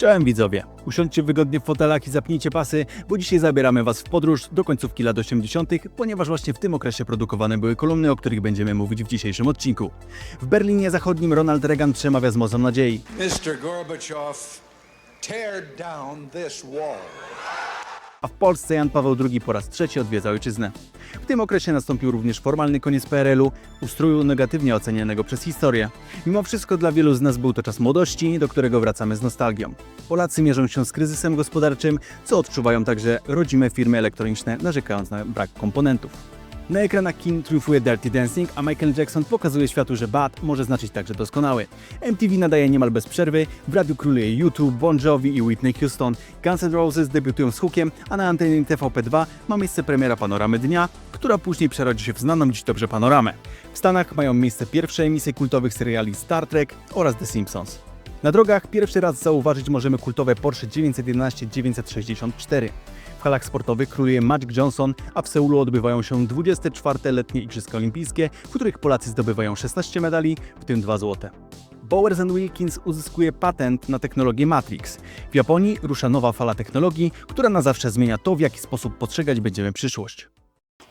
Czołem widzowie, usiądźcie wygodnie w fotelach i zapnijcie pasy, bo dzisiaj zabieramy Was w podróż do końcówki lat 80., ponieważ właśnie w tym okresie produkowane były kolumny, o których będziemy mówić w dzisiejszym odcinku. W Berlinie Zachodnim Ronald Reagan przemawia z mocą nadziei. Mr. Gorbachev, tear down this wall. A w Polsce Jan Paweł II po raz trzeci odwiedza ojczyznę. W tym okresie nastąpił również formalny koniec PRL-u, ustroju negatywnie ocenianego przez historię. Mimo wszystko dla wielu z nas był to czas młodości, do którego wracamy z nostalgią. Polacy mierzą się z kryzysem gospodarczym, co odczuwają także rodzime firmy elektroniczne, narzekając na brak komponentów. Na ekranach kin triumfuje Dirty Dancing, a Michael Jackson pokazuje światu, że bad może znaczyć także doskonały. MTV nadaje niemal bez przerwy, w radiu króluje YouTube, Bon Jovi i Whitney Houston, Guns N' Roses debiutują z hookiem, a na antenie TVP2 ma miejsce premiera Panoramy Dnia, która później przerodzi się w znaną dziś dobrze panoramę. W Stanach mają miejsce pierwsze emisje kultowych seriali Star Trek oraz The Simpsons. Na drogach pierwszy raz zauważyć możemy kultowe Porsche 911-964. W halach sportowych króluje Magic Johnson, a w Seulu odbywają się 24. letnie Igrzyska Olimpijskie, w których Polacy zdobywają 16 medali, w tym 2 złote. Bowers Wilkins uzyskuje patent na technologię Matrix. W Japonii rusza nowa fala technologii, która na zawsze zmienia to, w jaki sposób postrzegać będziemy przyszłość.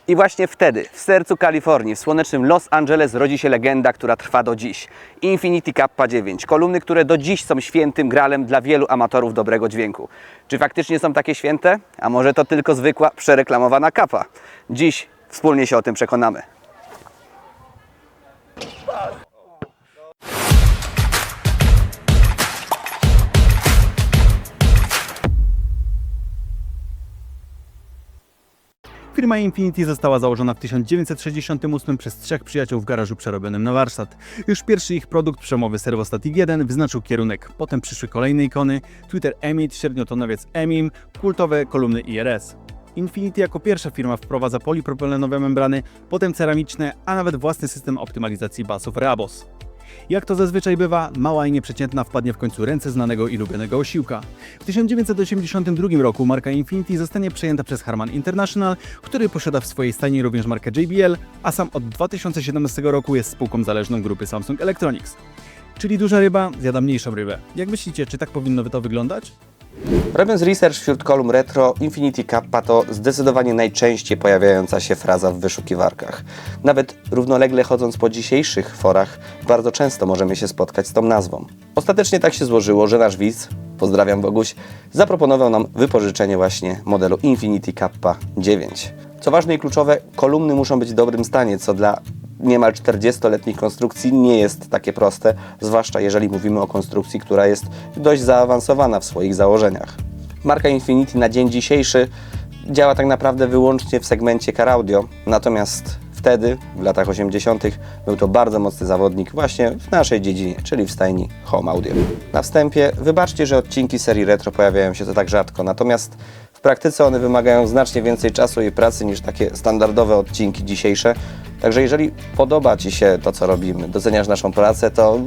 I właśnie wtedy, w sercu Kalifornii, w słonecznym Los Angeles rodzi się legenda, która trwa do dziś. Infinity Kappa 9. Kolumny, które do dziś są świętym gralem dla wielu amatorów dobrego dźwięku. Czy faktycznie są takie święte? A może to tylko zwykła, przereklamowana kapa? Dziś wspólnie się o tym przekonamy. Firma Infinity została założona w 1968 przez trzech przyjaciół w garażu przerobionym na warsztat. Już pierwszy ich produkt przemowy Servostatic 1 wyznaczył kierunek. Potem przyszły kolejne ikony, Twitter Emit, średniotonowiec Emim, kultowe kolumny IRS. Infinity jako pierwsza firma wprowadza polipropylenowe membrany, potem ceramiczne, a nawet własny system optymalizacji basów Reabos. Jak to zazwyczaj bywa, mała i nieprzeciętna wpadnie w końcu ręce znanego i lubionego osiłka. W 1982 roku marka Infinity zostanie przejęta przez Harman International, który posiada w swojej stajni również markę JBL, a sam od 2017 roku jest spółką zależną grupy Samsung Electronics. Czyli duża ryba zjada mniejszą rybę. Jak myślicie, czy tak powinno to wyglądać? Robiąc research wśród kolumn retro, Infinity Kappa to zdecydowanie najczęściej pojawiająca się fraza w wyszukiwarkach. Nawet równolegle chodząc po dzisiejszych forach, bardzo często możemy się spotkać z tą nazwą. Ostatecznie tak się złożyło, że nasz widz, pozdrawiam Boguś, zaproponował nam wypożyczenie właśnie modelu Infinity Kappa 9. Co ważne i kluczowe, kolumny muszą być w dobrym stanie, co dla niemal 40-letnich konstrukcji nie jest takie proste, zwłaszcza jeżeli mówimy o konstrukcji, która jest dość zaawansowana w swoich założeniach. Marka Infinity na dzień dzisiejszy działa tak naprawdę wyłącznie w segmencie car audio, natomiast wtedy, w latach 80., był to bardzo mocny zawodnik właśnie w naszej dziedzinie, czyli w stajni home audio. Na wstępie wybaczcie, że odcinki serii retro pojawiają się to tak rzadko, natomiast w praktyce one wymagają znacznie więcej czasu i pracy niż takie standardowe odcinki dzisiejsze. Także jeżeli podoba Ci się to, co robimy, doceniasz naszą pracę, to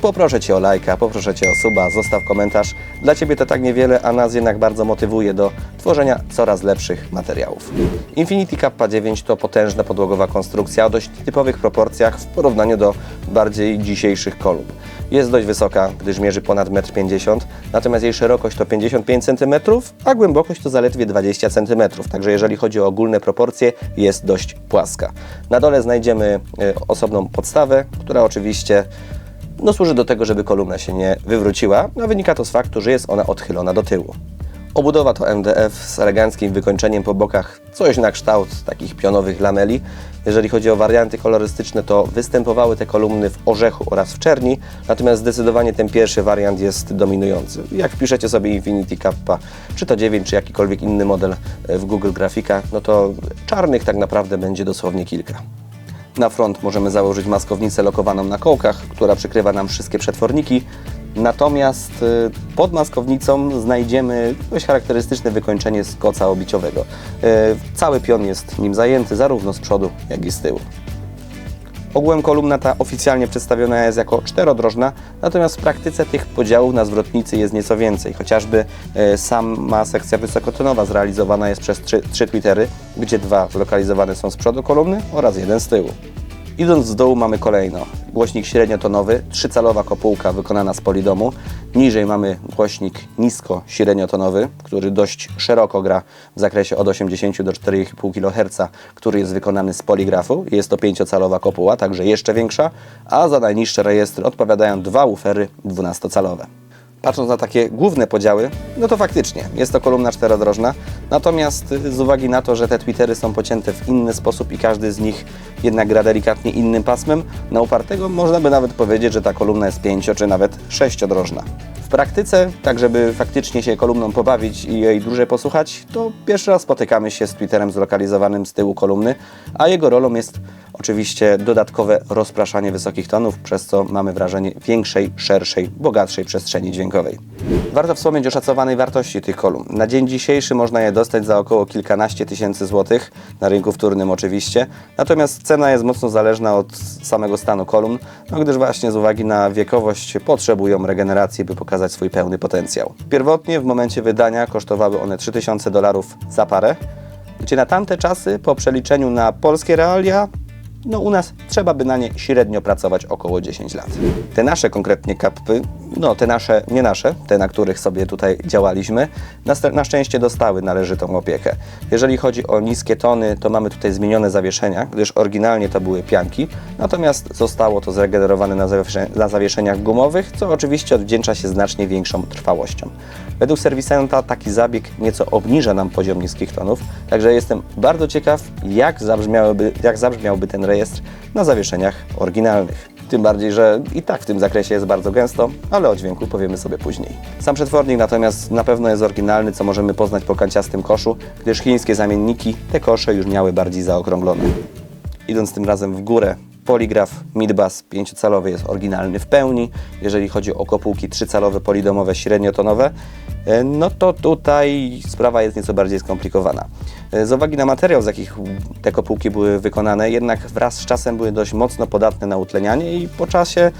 poproszę Cię o lajka, poproszę Cię o suba, zostaw komentarz. Dla Ciebie to tak niewiele, a nas jednak bardzo motywuje do tworzenia coraz lepszych materiałów. Infinity Kappa 9 to potężna podłogowa konstrukcja o dość typowych proporcjach w porównaniu do bardziej dzisiejszych kolumn. Jest dość wysoka, gdyż mierzy ponad 1,50 m, natomiast jej szerokość to 55 cm, a głębokość to zaledwie 20 cm, także jeżeli chodzi o ogólne proporcje, jest dość płaska. Na dole znajdziemy e, osobną podstawę, która oczywiście no, służy do tego, żeby kolumna się nie wywróciła, a wynika to z faktu, że jest ona odchylona do tyłu. Obudowa to MDF z eleganckim wykończeniem po bokach, coś na kształt takich pionowych lameli. Jeżeli chodzi o warianty kolorystyczne, to występowały te kolumny w orzechu oraz w czerni, natomiast zdecydowanie ten pierwszy wariant jest dominujący. Jak wpiszecie sobie Infinity Kappa, czy to 9, czy jakikolwiek inny model e, w Google Grafika, no to czarnych tak naprawdę będzie dosłownie kilka. Na front możemy założyć maskownicę lokowaną na kołkach, która przykrywa nam wszystkie przetworniki. Natomiast y, pod maskownicą znajdziemy dość charakterystyczne wykończenie z koca obiciowego. Y, Cały pion jest nim zajęty zarówno z przodu, jak i z tyłu. Ogółem kolumna ta oficjalnie przedstawiona jest jako czterodrożna, natomiast w praktyce tych podziałów na zwrotnicy jest nieco więcej. Chociażby e, sama sekcja wysokotonowa zrealizowana jest przez trzy, trzy gdzie dwa zlokalizowane są z przodu kolumny oraz jeden z tyłu. Idąc z dołu mamy kolejno głośnik średniotonowy, trzycalowa kopułka wykonana z polidomu. Niżej mamy głośnik nisko-średniotonowy, który dość szeroko gra w zakresie od 80 do 4,5 kHz, który jest wykonany z poligrafu. Jest to 5-calowa kopuła, także jeszcze większa, a za najniższe rejestry odpowiadają dwa ufery 12-calowe. Patrząc na takie główne podziały, no to faktycznie jest to kolumna czterodrożna. Natomiast z uwagi na to, że te Twittery są pocięte w inny sposób i każdy z nich jednak gra delikatnie innym pasmem, na upartego można by nawet powiedzieć, że ta kolumna jest pięcio czy nawet sześciodrożna. W praktyce, tak żeby faktycznie się kolumną pobawić i jej dłużej posłuchać, to pierwszy raz spotykamy się z Twitterem zlokalizowanym z tyłu kolumny, a jego rolą jest oczywiście dodatkowe rozpraszanie wysokich tonów, przez co mamy wrażenie większej, szerszej, bogatszej przestrzeni dźwiękowej. Warto wspomnieć o szacowanej wartości tych kolumn. Na dzień dzisiejszy można je dostać za około kilkanaście tysięcy złotych, na rynku wtórnym oczywiście, natomiast cena jest mocno zależna od samego stanu kolumn, no gdyż właśnie z uwagi na wiekowość potrzebują regeneracji, by pokazać swój pełny potencjał. Pierwotnie w momencie wydania kosztowały one 3000 dolarów za parę, gdzie na tamte czasy po przeliczeniu na polskie realia no u nas trzeba by na nie średnio pracować około 10 lat. Te nasze konkretnie kapy, no te nasze, nie nasze, te na których sobie tutaj działaliśmy, na, na szczęście dostały należytą opiekę. Jeżeli chodzi o niskie tony, to mamy tutaj zmienione zawieszenia, gdyż oryginalnie to były pianki, natomiast zostało to zregenerowane na, na zawieszeniach gumowych, co oczywiście odwdzięcza się znacznie większą trwałością. Według serwisanta taki zabieg nieco obniża nam poziom niskich tonów, także jestem bardzo ciekaw, jak zabrzmiałyby, jak zabrzmiałby ten rejestr na zawieszeniach oryginalnych. Tym bardziej, że i tak w tym zakresie jest bardzo gęsto, ale o dźwięku powiemy sobie później. Sam przetwornik natomiast na pewno jest oryginalny, co możemy poznać po kanciastym koszu, gdyż chińskie zamienniki te kosze już miały bardziej zaokrąglone. Idąc tym razem w górę, poligraf Midbass 5-calowy jest oryginalny w pełni. Jeżeli chodzi o kopułki 3-calowe polidomowe średniotonowe, no to tutaj sprawa jest nieco bardziej skomplikowana. E, Z uwagi na materiał, z jakich te kopułki były wykonane, jednak wraz z czasem były dość mocno podatne na utlenianie i po czasie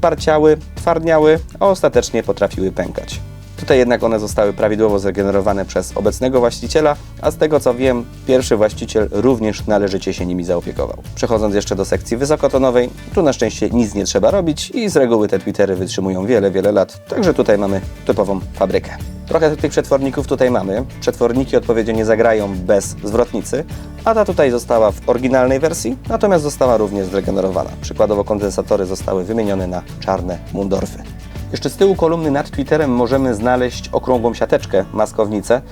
parciały, twardniały, a ostatecznie potrafiły pękać. Tutaj jednak one zostały prawidłowo zregenerowane przez obecnego właściciela, a z tego co wiem, pierwszy właściciel również należycie się nimi zaopiekował. Przechodząc jeszcze do sekcji wysokotonowej, tu na szczęście nic nie trzeba robić i z reguły te Twittery wytrzymują wiele, wiele lat, także tutaj mamy typową fabrykę. Trochę tych przetworników tutaj mamy. Przetworniki odpowiednio nie zagrają bez zwrotnicy, a ta tutaj została w oryginalnej wersji, natomiast została również zregenerowana. Przykładowo kondensatory zostały wymienione na czarne Mundorfy. Jeszcze z tyłu kolumny nad Twitterem możemy znaleźć okrągłą siateczkę, maskownicę,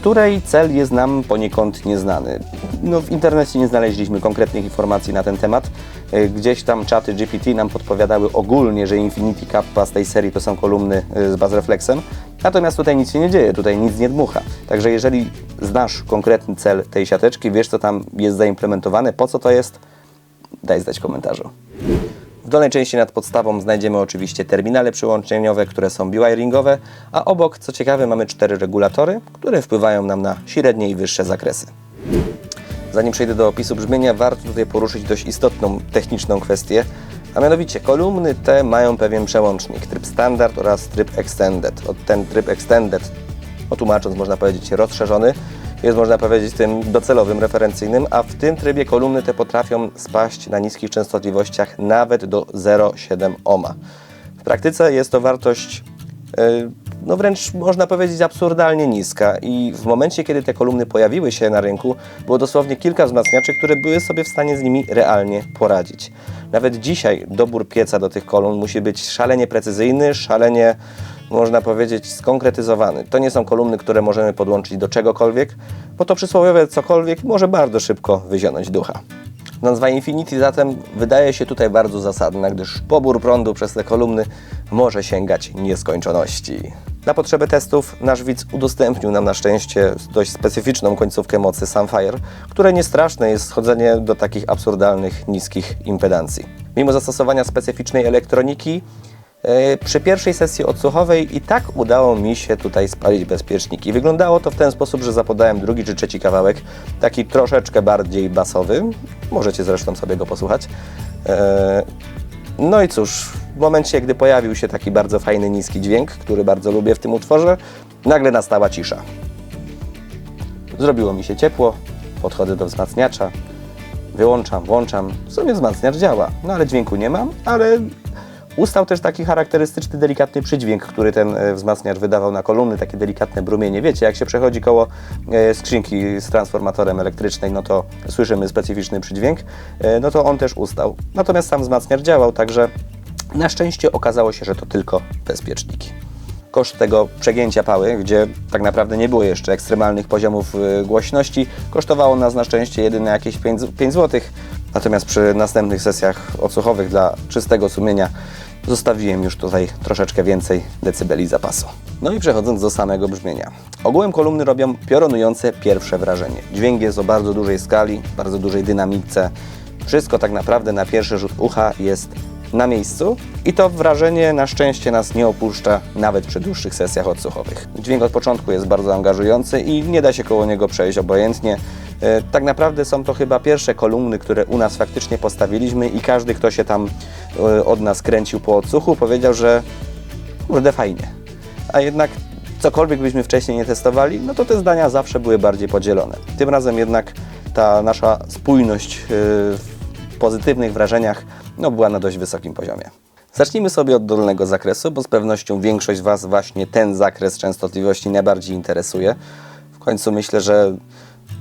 której cel jest nam poniekąd nieznany. No, w internecie nie znaleźliśmy konkretnych informacji na ten temat. E, Gdzieś tam czaty GPT nam podpowiadały ogólnie, że Infinity Kappa z tej serii to są kolumny e, z bazrefleksem, natomiast tutaj nic się nie dzieje, tutaj nic nie dmucha. Także jeżeli znasz konkretny cel tej siateczki, wiesz co tam jest zaimplementowane, po co to jest, daj znać w komentarzu. Dolnej części nad podstawą znajdziemy oczywiście terminale przyłączeniowe, które są biwiringowe, a obok, co ciekawe, mamy cztery regulatory, które wpływają nam na średnie i wyższe zakresy. Zanim przejdę do opisu brzmienia, warto tutaj poruszyć dość istotną techniczną kwestię, a mianowicie kolumny te mają pewien przełącznik, tryb standard oraz tryb extended. Ten tryb extended, o tłumacząc można powiedzieć rozszerzony, jest można powiedzieć tym docelowym, referencyjnym, a w tym trybie kolumny te potrafią spaść na niskich częstotliwościach nawet do 0,7 ohma. W praktyce jest to wartość e, no wręcz można powiedzieć absurdalnie niska i w momencie, kiedy te kolumny pojawiły się na rynku, było dosłownie kilka wzmacniaczy, które były sobie w stanie z nimi realnie poradzić. Nawet dzisiaj dobór pieca do tych kolumn musi być szalenie precyzyjny, szalenie można powiedzieć skonkretyzowany. To nie są kolumny, które możemy podłączyć do czegokolwiek, bo to przysłowiowe cokolwiek może bardzo szybko wyzionąć ducha. Nazwa Infinity zatem wydaje się tutaj bardzo zasadna, gdyż pobór prądu przez te kolumny może sięgać nieskończoności. Na potrzeby testów nasz widz udostępnił nam na szczęście dość specyficzną końcówkę mocy Sunfire, której niestraszne jest schodzenie do takich absurdalnych, niskich impedancji. Mimo zastosowania specyficznej elektroniki, Przy pierwszej sesji odsłuchowej i tak udało mi się tutaj spalić bezpieczniki. Wyglądało to w ten sposób, że zapodałem drugi czy trzeci kawałek, taki troszeczkę bardziej basowy. Możecie zresztą sobie go posłuchać. E, No i cóż, w momencie, gdy pojawił się taki bardzo fajny, niski dźwięk, który bardzo lubię w tym utworze, nagle nastała cisza. Zrobiło mi się ciepło, podchodzę do wzmacniacza, wyłączam, włączam, w sumie wzmacniacz działa, no ale dźwięku nie mam, ale ustał też taki charakterystyczny, delikatny przydźwięk, który ten e, wzmacniacz wydawał na kolumny, takie delikatne brumienie. Wiecie, jak się przechodzi koło e, skrzynki z transformatorem elektrycznej, no to słyszymy specyficzny przydźwięk, e, no to on też ustał. Natomiast sam wzmacniacz działał, także na szczęście okazało się, że to tylko bezpieczniki koszt tego przegięcia pały, gdzie tak naprawdę nie było jeszcze ekstremalnych poziomów głośności, kosztowało nas na szczęście jedynie jakieś 5, 5 zł. Natomiast przy następnych sesjach odsłuchowych dla czystego sumienia zostawiłem już tutaj troszeczkę więcej decybeli zapasu. No i przechodząc do samego brzmienia. Ogółem kolumny robią piorunujące pierwsze wrażenie. Dźwięk jest o bardzo dużej skali, bardzo dużej dynamice. Wszystko tak naprawdę na pierwszy rzut ucha jest na miejscu i to wrażenie na szczęście nas nie opuszcza nawet przy dłuższych sesjach odsłuchowych. Dźwięk od początku jest bardzo angażujący i nie da się koło niego przejść obojętnie. E, Tak naprawdę są to chyba pierwsze kolumny, które u nas faktycznie postawiliśmy i każdy, kto się tam e, od nas kręcił po odsłuchu, powiedział, że kurde fajnie. A jednak cokolwiek byśmy wcześniej nie testowali, no to te zdania zawsze były bardziej podzielone. Tym razem jednak ta nasza spójność yy, w pozytywnych wrażeniach no, była na dość wysokim poziomie. Zacznijmy sobie od dolnego zakresu, bo z pewnością większość Was właśnie ten zakres częstotliwości najbardziej interesuje. W końcu myślę, że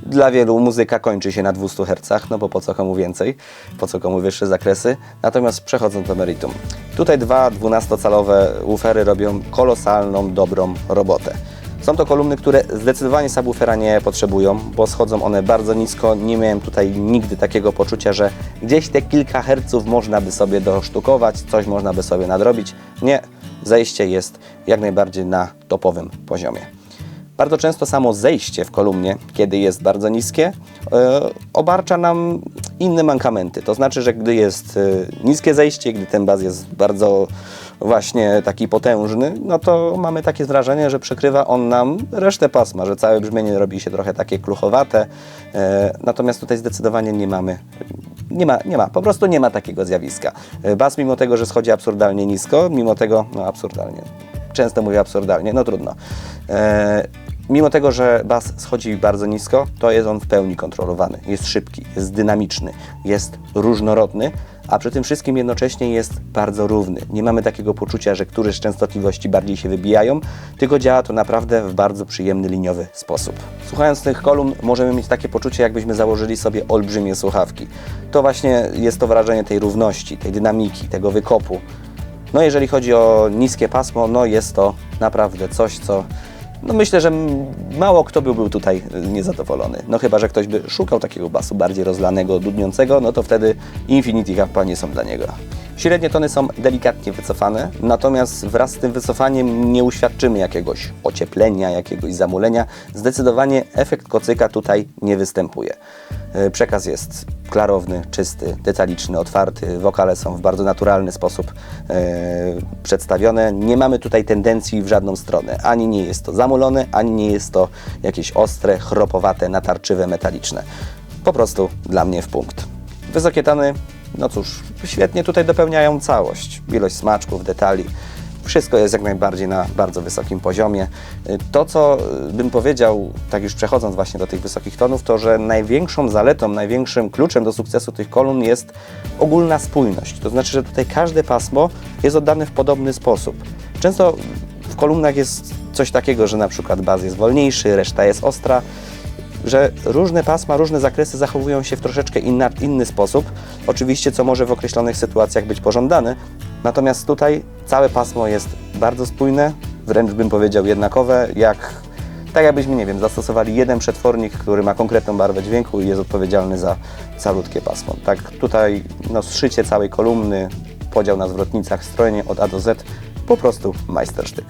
dla wielu muzyka kończy się na 200 Hz, no bo po co komu więcej, po co komu wyższe zakresy. Natomiast przechodząc do meritum. Tutaj dwa 12-calowe woofery robią kolosalną, dobrą robotę. Są to kolumny, które zdecydowanie subwoofera nie potrzebują, bo schodzą one bardzo nisko. Nie miałem tutaj nigdy takiego poczucia, że gdzieś te kilka herców można by sobie dosztukować, coś można by sobie nadrobić. Nie, zejście jest jak najbardziej na topowym poziomie. Bardzo często samo zejście w kolumnie, kiedy jest bardzo niskie, e, obarcza nam inne mankamenty. To znaczy, że gdy jest e, niskie zejście, gdy ten bas jest bardzo właśnie taki potężny, no to mamy takie wrażenie, że przykrywa on nam resztę pasma, że całe brzmienie robi się trochę takie kluchowate. E, natomiast tutaj zdecydowanie nie mamy nie ma, nie ma, po prostu nie ma takiego zjawiska. E, Bas mimo tego, że schodzi absurdalnie nisko, mimo tego, no absurdalnie, często mówię absurdalnie, no trudno. E, mimo tego, że bas schodzi bardzo nisko, to jest on w pełni kontrolowany. Jest szybki, jest dynamiczny, jest różnorodny, a przy tym wszystkim jednocześnie jest bardzo równy. Nie mamy takiego poczucia, że któreś częstotliwości bardziej się wybijają, tylko działa to naprawdę w bardzo przyjemny, liniowy sposób. Słuchając tych kolumn możemy mieć takie poczucie, jakbyśmy założyli sobie olbrzymie słuchawki. To właśnie jest to wrażenie tej równości, tej dynamiki, tego wykopu. No jeżeli chodzi o niskie pasmo, no jest to naprawdę coś, co no myślę, że mało kto by był tutaj y, niezadowolony. No chyba, że ktoś by szukał takiego basu bardziej rozlanego, dudniącego, no to wtedy Infinity Kappa nie są dla niego. Średnie tony są delikatnie wycofane, natomiast wraz z tym wycofaniem nie uświadczymy jakiegoś ocieplenia, jakiegoś zamulenia. Zdecydowanie efekt kocyka tutaj nie występuje. Y, Przekaz jest klarowny, czysty, detaliczny, otwarty. Wokale są w bardzo naturalny sposób e, przedstawione. Nie mamy tutaj tendencji w żadną stronę. Ani nie jest to zamulone, ani nie jest to jakieś ostre, chropowate, natarczywe, metaliczne. Po prostu dla mnie w punkt. Wysokie tony, no cóż, świetnie tutaj dopełniają całość. Ilość smaczków, detali. Wszystko jest jak najbardziej na bardzo wysokim poziomie. To, co y, bym powiedział, tak już przechodząc właśnie do tych wysokich tonów, to że największą zaletą, największym kluczem do sukcesu tych kolumn jest ogólna spójność. To znaczy, że tutaj każde pasmo jest oddane w podobny sposób. Często w kolumnach jest coś takiego, że na przykład baz jest wolniejszy, reszta jest ostra że różne pasma, różne zakresy zachowują się w troszeczkę inna, inny sposób. Oczywiście, co może w określonych sytuacjach być pożądane. Natomiast tutaj całe pasmo jest bardzo spójne, wręcz bym powiedział jednakowe, jak tak jakbyśmy, nie wiem, zastosowali jeden przetwornik, który ma konkretną barwę dźwięku i jest odpowiedzialny za calutkie pasmo. Tak tutaj no, zszycie całej kolumny, podział na zwrotnicach, strojenie od A do Z, po prostu majstersztyk.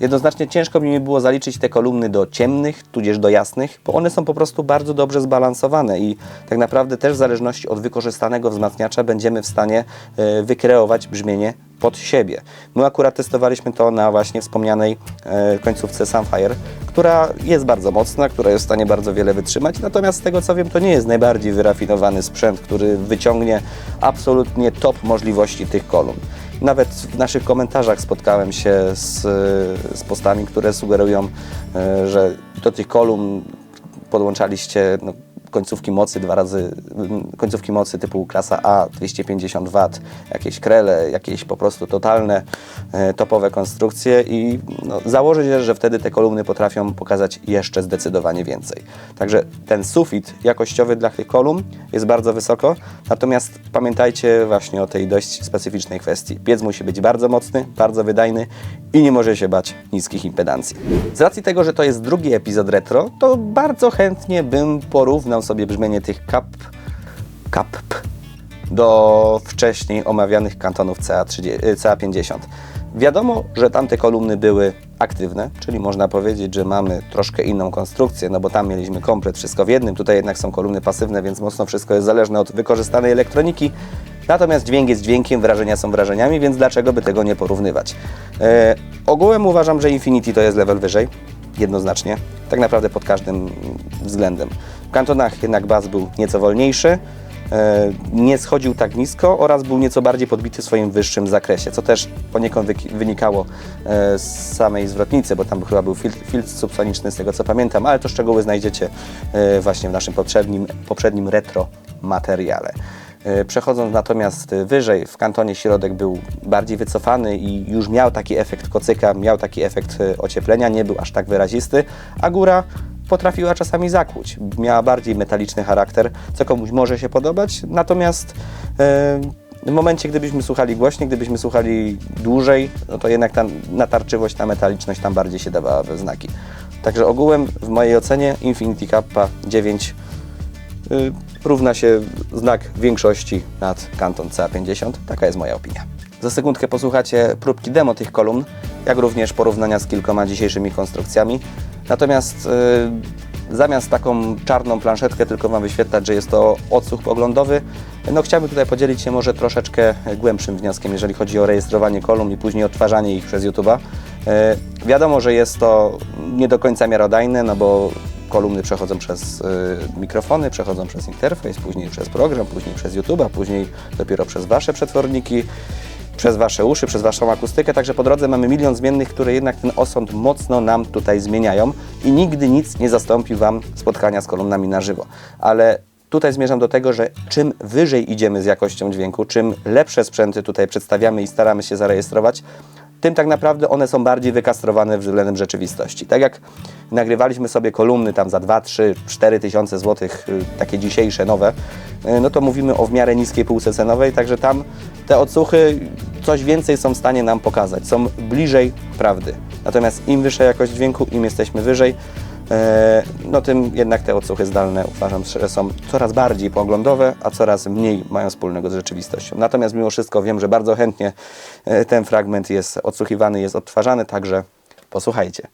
Jednoznacznie ciężko mi było zaliczyć te kolumny do ciemnych, tudzież do jasnych, bo one są po prostu bardzo dobrze zbalansowane i tak naprawdę też w zależności od wykorzystanego wzmacniacza będziemy w stanie e, wykreować brzmienie pod siebie. My akurat testowaliśmy to na właśnie wspomnianej e, końcówce Sunfire, która jest bardzo mocna, która jest w stanie bardzo wiele wytrzymać, natomiast z tego co wiem to nie jest najbardziej wyrafinowany sprzęt, który wyciągnie absolutnie top możliwości tych kolumn. Nawet w naszych komentarzach spotkałem się z, z postami, które sugerują, e, że do tych kolumn podłączaliście no, końcówki mocy dwa razy, mm, końcówki mocy typu klasa A 250 W, jakieś krele, jakieś po prostu totalne e, topowe konstrukcje i no, założę się, że wtedy te kolumny potrafią pokazać jeszcze zdecydowanie więcej. Także ten sufit jakościowy dla tych kolumn jest bardzo wysoko, natomiast pamiętajcie właśnie o tej dość specyficznej kwestii. Piec musi być bardzo mocny, bardzo wydajny i nie może się bać niskich impedancji. Z racji tego, że to jest drugi epizod retro, to bardzo chętnie bym porównał sobie brzmienie tych kap, KAPP do wcześniej omawianych kantonów CA30, y, CA50. Wiadomo, że tamte kolumny były aktywne, czyli można powiedzieć, że mamy troszkę inną konstrukcję, no bo tam mieliśmy komplet, wszystko w jednym, tutaj jednak są kolumny pasywne, więc mocno wszystko jest zależne od wykorzystanej elektroniki. Natomiast dźwięk jest dźwiękiem, wrażenia są wrażeniami, więc dlaczego by tego nie porównywać? E, ogółem uważam, że Infinity to jest level wyżej, jednoznacznie, tak naprawdę pod każdym względem. W kantonach jednak bas był nieco wolniejszy, e, nie schodził tak nisko oraz był nieco bardziej podbity w swoim wyższym zakresie, co też poniekąd wynikało e, z samej zwrotnicy, bo tam chyba był filtr, filtr subsoniczny z tego co pamiętam, ale to szczegóły znajdziecie e, właśnie w naszym poprzednim, poprzednim retro materiale. E, Przechodząc natomiast wyżej, w kantonie środek był bardziej wycofany i już miał taki efekt kocyka, miał taki efekt e, ocieplenia, nie był aż tak wyrazisty, a góra potrafiła czasami zakłuć. Miała bardziej metaliczny charakter, co komuś może się podobać, natomiast e, w momencie, gdybyśmy słuchali głośniej, gdybyśmy słuchali dłużej, no to jednak ta natarczywość, ta metaliczność tam bardziej się dawała we znaki. Także ogółem w mojej ocenie Infinity Kappa 9 y, równa się znak większości nad Kanton CA50. Taka jest moja opinia. Za sekundkę posłuchacie próbki demo tych kolumn, jak również porównania z kilkoma dzisiejszymi konstrukcjami. Natomiast y, zamiast taką czarną planszetkę tylko Wam wyświetlać, że jest to odsłuch poglądowy, no chciałbym tutaj podzielić się może troszeczkę głębszym wnioskiem, jeżeli chodzi o rejestrowanie kolumn i później odtwarzanie ich przez YouTube'a. E, Wiadomo, że jest to nie do końca miarodajne, no bo kolumny przechodzą przez y, mikrofony, przechodzą przez interfejs, później przez program, później przez YouTube'a, później dopiero przez Wasze przetworniki, przez Wasze uszy, przez Waszą akustykę. Także po drodze mamy milion zmiennych, które jednak ten osąd mocno nam tutaj zmieniają i nigdy nic nie zastąpi Wam spotkania z kolumnami na żywo. Ale tutaj zmierzam do tego, że czym wyżej idziemy z jakością dźwięku, czym lepsze sprzęty tutaj przedstawiamy i staramy się zarejestrować, tym tak naprawdę one są bardziej wykastrowane względem rzeczywistości. Tak jak nagrywaliśmy sobie kolumny tam za 2, 3, 4 tysiące złotych, y, takie dzisiejsze, nowe, y, no to mówimy o w miarę niskiej półce cenowej, także tam te odsłuchy coś więcej są w stanie nam pokazać, są bliżej prawdy. Natomiast im wyższa jakość dźwięku, im jesteśmy wyżej, no tym jednak te odsłuchy zdalne uważam, że są coraz bardziej poglądowe, a coraz mniej mają wspólnego z rzeczywistością. Natomiast mimo wszystko wiem, że bardzo chętnie e, ten fragment jest odsłuchiwany, jest odtwarzany, także posłuchajcie.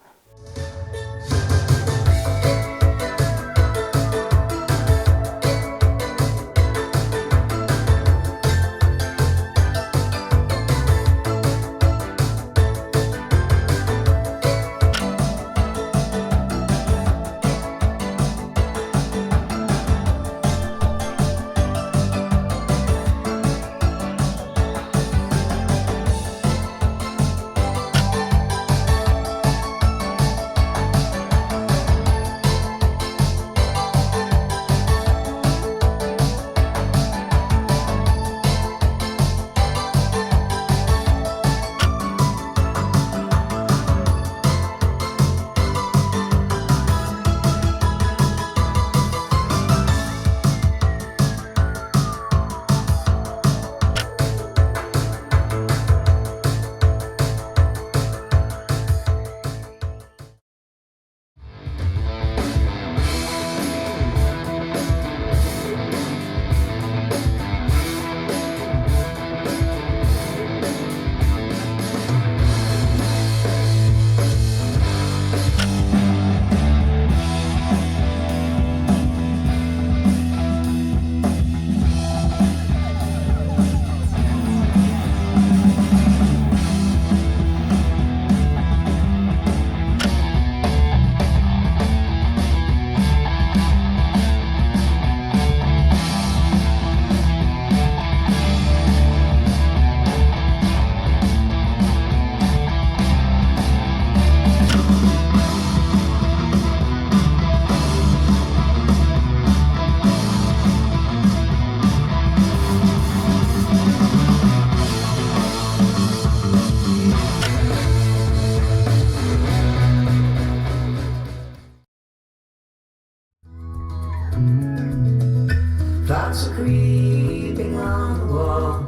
Thoughts are creeping on the wall.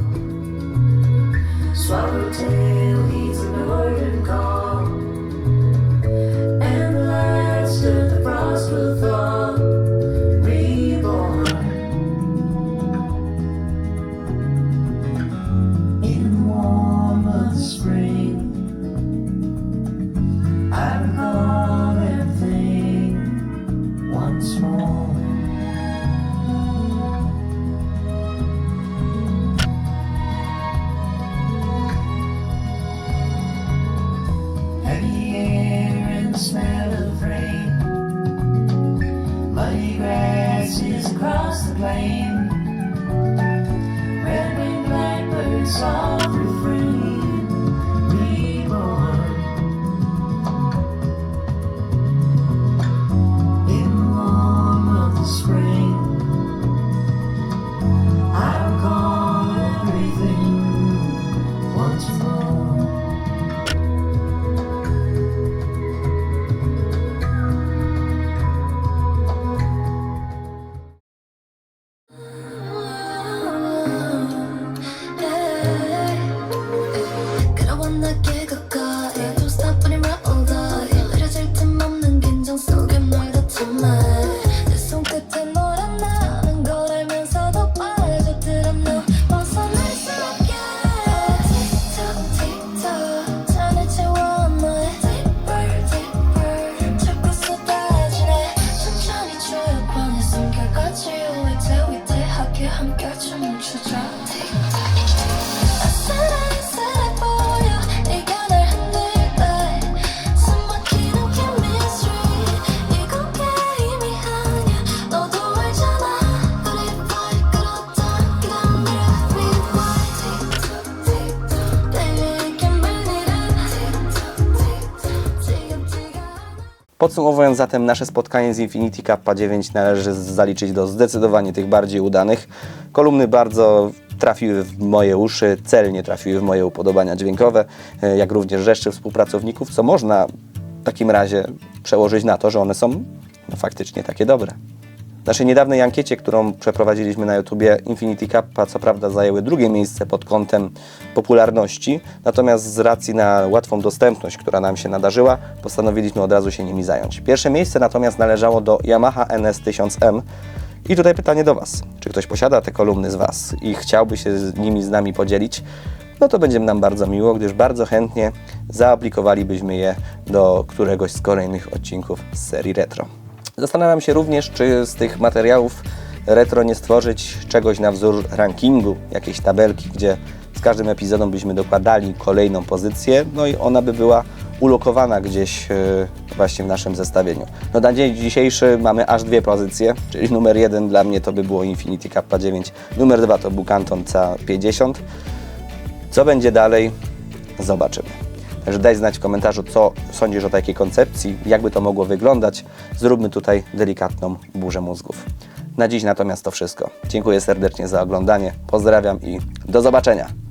Swallow tail. afraid. Muddy grass is across the plain. Red winged blackbird softly. Podsumowując zatem nasze spotkanie z Infinity Kappa 9 należy zaliczyć do zdecydowanie tych bardziej udanych. Kolumny bardzo trafiły w moje uszy, celnie trafiły w moje upodobania dźwiękowe, e, jak również rzeczy współpracowników, co można w takim razie przełożyć na to, że one są no, faktycznie takie dobre. W naszej niedawnej ankiecie, którą przeprowadziliśmy na YouTubie, Infinity Kappa co prawda zajęły drugie miejsce pod kątem popularności, natomiast z racji na łatwą dostępność, która nam się nadarzyła, postanowiliśmy od razu się nimi zająć. Pierwsze miejsce natomiast należało do Yamaha NS1000M. I tutaj pytanie do Was. Czy ktoś posiada te kolumny z Was i chciałby się z nimi z nami podzielić? No to będzie nam bardzo miło, gdyż bardzo chętnie zaaplikowalibyśmy je do któregoś z kolejnych odcinków z serii retro. Zastanawiam się również, czy z tych materiałów retro nie stworzyć czegoś na wzór rankingu, jakiejś tabelki, gdzie z każdym epizodem byśmy dokładali kolejną pozycję, no i ona by była ulokowana gdzieś e, właśnie w naszym zestawieniu. No na dzień dzisiejszy mamy aż dwie pozycje, czyli numer jeden dla mnie to by było Infinity Kappa 9, numer dwa to był Canton C50. Co będzie dalej? Zobaczymy. Także daj znać w komentarzu, co sądzisz o takiej koncepcji, jakby to mogło wyglądać. Zróbmy tutaj delikatną burzę mózgów. Na dziś natomiast to wszystko. Dziękuję serdecznie za oglądanie, pozdrawiam i do zobaczenia.